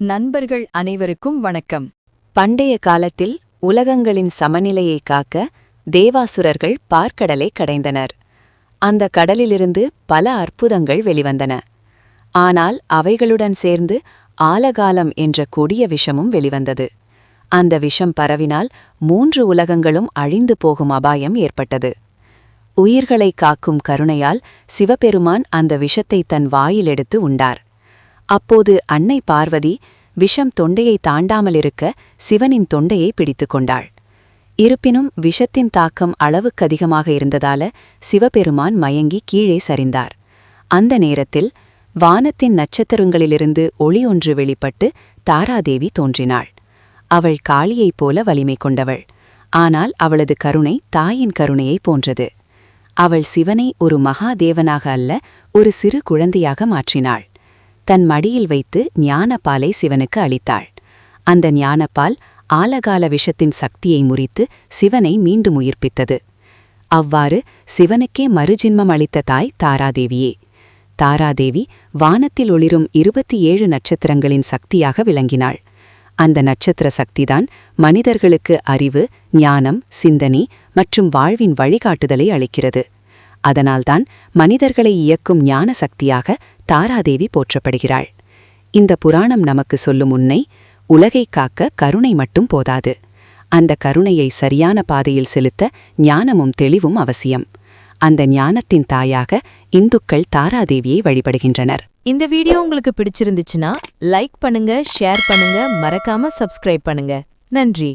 நண்பர்கள் அனைவருக்கும் வணக்கம். பண்டைய காலத்தில் உலகங்களின் சமநிலையை காக்க தேவாசுரர்கள் பார்க்கடலை கடைந்தனர். அந்த கடலிலிருந்து பல அற்புதங்கள் வெளிவந்தன. ஆனால் அவைகளுடன் சேர்ந்து ஆலகாலம் என்ற கொடிய விஷமும் வெளிவந்தது. அந்த விஷம் பரவினால் மூன்று உலகங்களும் அழிந்து போகும் அபாயம் ஏற்பட்டது. உயிர்களை காக்கும் கருணையால் சிவபெருமான் அந்த விஷத்தை தன் வாயில் எடுத்து உண்டார். அப்போது அன்னை பார்வதி விஷம் தொண்டையை தாண்டாமலிருக்க சிவனின் தொண்டையை பிடித்துக் கொண்டாள். இருப்பினும் விஷத்தின் தாக்கம் அளவுக்கதிகமாக இருந்ததால சிவபெருமான் மயங்கி கீழே சரிந்தார். அந்த நேரத்தில் வானத்தின் நட்சத்திரங்களிலிருந்து ஒளி ஒன்று வெளிப்பட்டு தாராதேவி தோன்றினாள். அவள் காளியைப் போல வலிமை கொண்டவள். ஆனால் அவளது கருணை தாயின் கருணையைப் போன்றது. அவள் சிவனை ஒரு மகாதேவனாக அல்ல ஒரு சிறு குழந்தையாக மாற்றினாள். தன் மடியில் வைத்து ஞானப்பாலை சிவனுக்கு அளித்தாள். அந்த ஞானப்பால் ஆலகால விஷத்தின் சக்தியை முறித்து சிவனை மீண்டும் உயிர்ப்பித்தது. அவ்வாறு சிவனுக்கே மறுஜின்மம் அளித்த தாய் தாராதேவியே. தாராதேவி வானத்தில் ஒளிரும் இருபத்தி ஏழு நட்சத்திரங்களின் சக்தியாக விளங்கினாள். அந்த நட்சத்திர சக்திதான் மனிதர்களுக்கு அறிவு ஞானம் சிந்தனை மற்றும் வாழ்வின் வழிகாட்டுதலை அளிக்கிறது. அதனால்தான் மனிதர்களை இயக்கும் ஞான சக்தியாக தாராதேவி போற்றப்படுகிறாள். இந்த புராணம் நமக்கு சொல்லும் உன்னை உலகை காக்க கருணை மட்டும் போதாது. அந்த கருணையை சரியான பாதையில் செலுத்த ஞானமும் தெளிவும் அவசியம். அந்த ஞானத்தின் தாயாக இந்துக்கள் தாராதேவியை வழிபடுகின்றனர். இந்த வீடியோ உங்களுக்கு பிடிச்சிருந்துச்சுன்னா லைக் பண்ணுங்க ஷேர் பண்ணுங்க மறக்காம சப்ஸ்கிரைப் பண்ணுங்க. நன்றி.